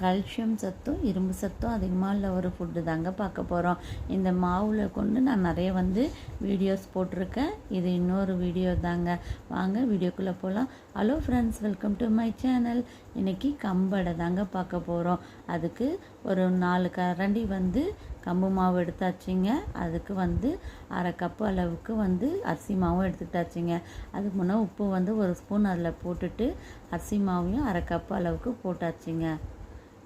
Calcium சத்தும் இரும்பு சத்தும் அதிகமாக உள்ள ஒரு ஃபுட்டு தாங்க பார்க்க போகிறோம் இந்த மாவில் கொண்டு நான் நிறைய வந்து வீடியோஸ் போட்டிருக்கேன். இது இன்னொரு வீடியோ தாங்க. வாங்க வீடியோக்குள்ளே போகலாம் hello friends welcome to my channel இன்றைக்கி கம்படை தாங்க பார்க்க போகிறோம் அதுக்கு ஒரு நாலு கரண்டி வந்து கம்பு மாவு எடுத்தாச்சுங்க. அதுக்கு வந்து அரை கப்பு அளவுக்கு வந்து அரிசி மாவும் எடுத்துக்கிட்டாச்சுங்க. அதுக்கு முன்னே உப்பு வந்து ஒரு ஸ்பூன் அதில் போட்டுட்டு அரிசி மாவையும் அரை கப்பு அளவுக்கு போட்டாச்சுங்க.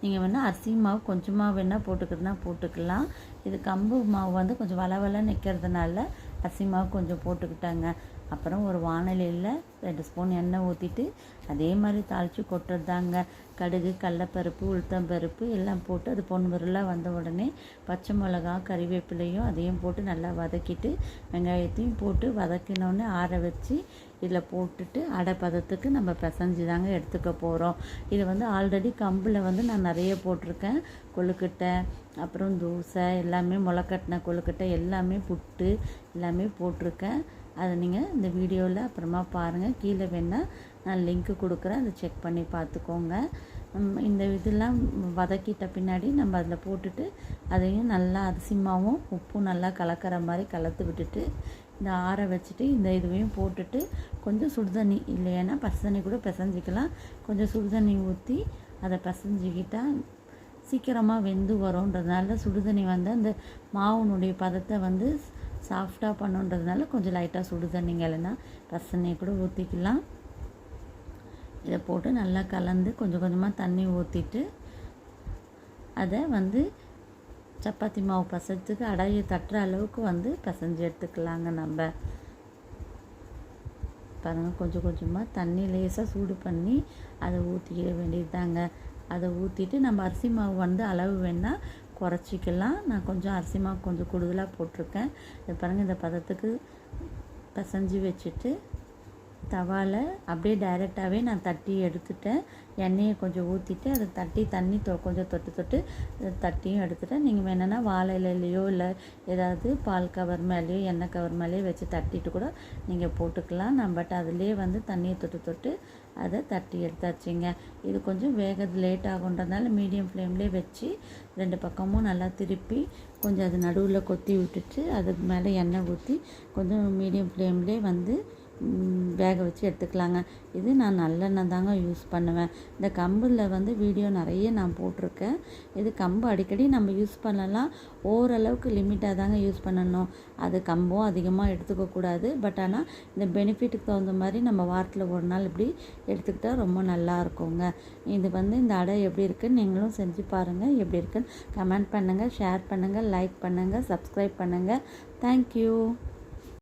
நீங்கள் வேணால் அரிசி மாவு கொஞ்சமாக வேணால் போட்டுக்கிறதுனா போட்டுக்கலாம். இது கம்பு மாவு வந்து கொஞ்சம் வளவல நிற்கிறதுனால அரிசி மாவு கொஞ்சம் போட்டுக்கிட்டாங்க. அப்புறம் ஒரு வானலியில் ரெண்டு ஸ்பூன் எண்ணெய் ஊற்றிட்டு அதே மாதிரி தாளித்து கொட்டுறது தாங்க கடுகு கடலப்பருப்பு உளுத்தம்பருப்பு எல்லாம் போட்டு அது பொன்முருளாக வந்த உடனே பச்சை மிளகா கறிவேப்பிலையும் அதையும் போட்டு நல்லா வதக்கிட்டு வெங்காயத்தையும் போட்டு வதக்கினோடனே ஆற வச்சு இதில் போட்டுட்டு அடை பதத்துக்கு நம்ம பிசைஞ்சு தாங்க எடுத்துக்க போகிறோம் இது வந்து ஆல்ரெடி கம்பில் வந்து நான் நிறைய போட்டிருக்கேன். கொழுக்கட்டை அப்புறம் தோசை எல்லாமே முளைக்கட்டின கொழுக்கட்டை எல்லாமே புட்டு எல்லாமே போட்டிருக்கேன். அதை நீங்கள் இந்த வீடியோவில் அப்புறமா பாருங்கள் கீழே வேணால் நான் லிங்க்கு கொடுக்குறேன். அதை செக் பண்ணி பார்த்துக்கோங்க. இந்த இதெல்லாம் வதக்கிட்ட பின்னாடி நம்ம அதில் போட்டுட்டு அதையும் நல்லா அரிசிமாவும் உப்பும் நல்லா கலக்கிற மாதிரி கலத்து விட்டுட்டு இந்த ஆற வச்சுட்டு இந்த இதுவையும் போட்டுட்டு கொஞ்சம் சுடுதண்ணி இல்லைன்னா பசு கூட பிசைஞ்சிக்கலாம். கொஞ்சம் சுடுதண்ணி ஊற்றி அதை பிசைஞ்சிக்கிட்டால் சீக்கிரமாக வெந்து வரும்ன்றதுனால சுடுதண்ணி வந்து அந்த மாவுனுடைய பதத்தை வந்து சாஃப்டாக பண்ணுன்றதுனால கொஞ்சம் லைட்டாக சுடு தண்ணிங்க இல்லைன்னா ரசனையை கூட ஊற்றிக்கலாம் இதை போட்டு நல்லா கலந்து கொஞ்சம் கொஞ்சமாக தண்ணி ஊற்றிட்டு அதை வந்து சப்பாத்தி மாவு பசத்துக்கு அடையை தட்டுற அளவுக்கு வந்து பசைஞ்சு எடுத்துக்கலாங்க நம்ம. பாருங்கள் கொஞ்சம் கொஞ்சமாக தண்ணி லேசாக சூடு பண்ணி அதை ஊற்றிக்கிட வேண்டியது தாங்க அதை ஊற்றிட்டு நம்ம அரிசி மாவு வந்து அளவு வேணால் குறைச்சிக்கலாம். நான் கொஞ்சம் அரிசி மாவு கொஞ்சம் கூடுதலாக போட்டிருக்கேன். இது பாருங்கள் இந்த பதத்துக்கு பசைஞ்சு வச்சுட்டு தவாவில் அப்படியே டைரெக்டாகவே நான் தட்டி எடுத்துட்டேன். எண்ணெயை கொஞ்சம் ஊற்றிட்டு அதை தட்டி தண்ணி தொ கொஞ்சம் தொட்டு தொட்டு தட்டியும் எடுத்துட்டேன். நீங்கள் வேணுன்னா வாழை இலையிலையோ இல்லை ஏதாவது பால் கவர் மேலேயோ எண்ணெய் கவர் மேலேயோ வச்சு தட்டிட்டு கூட நீங்கள் போட்டுக்கலாம். நான் பட் அதுலேயே வந்து தண்ணியை தொட்டு தொட்டு அதை தட்டி எடுத்தாச்சுங்க. இது கொஞ்சம் வேகது லேட் ஆகுன்றதுனால மீடியம் ஃப்ளேம்லேயே வச்சு ரெண்டு பக்கமும் நல்லா திருப்பி கொஞ்சம் அது நடுவில் கொத்தி விட்டுட்டு அதுக்கு மேலே எண்ணெய் ஊற்றி கொஞ்சம் மீடியம் ஃப்ளேம்லேயே வந்து வேக வச்சு எடுத்துக்கலாங்க. இது நான் நல்லெண்ணெய் தாங்க யூஸ் பண்ணுவேன். இந்த கம்பில் வந்து வீடியோ நிறைய நான் போட்டிருக்கேன். இது கம்பு அடிக்கடி நம்ம யூஸ் பண்ணலாம். ஓரளவுக்கு லிமிட்டாக தாங்க யூஸ் பண்ணணும். அது கம்பும் அதிகமாக எடுத்துக்கக்கூடாது பட் ஆனால் இந்த பெனிஃபிட்டுக்கு தகுந்த மாதிரி நம்ம வாரத்தில் ஒரு நாள் இப்படி எடுத்துக்கிட்டால் ரொம்ப நல்லா இருக்குங்க. இது வந்து இந்த அடை எப்படி இருக்குன்னு நீங்களும் செஞ்சு பாருங்கள் எப்படி இருக்குன்னு கமெண்ட் பண்ணுங்கள் ஷேர் பண்ணுங்கள் லைக் பண்ணுங்கள் சப்ஸ்கிரைப் பண்ணுங்கள் தேங்க்யூ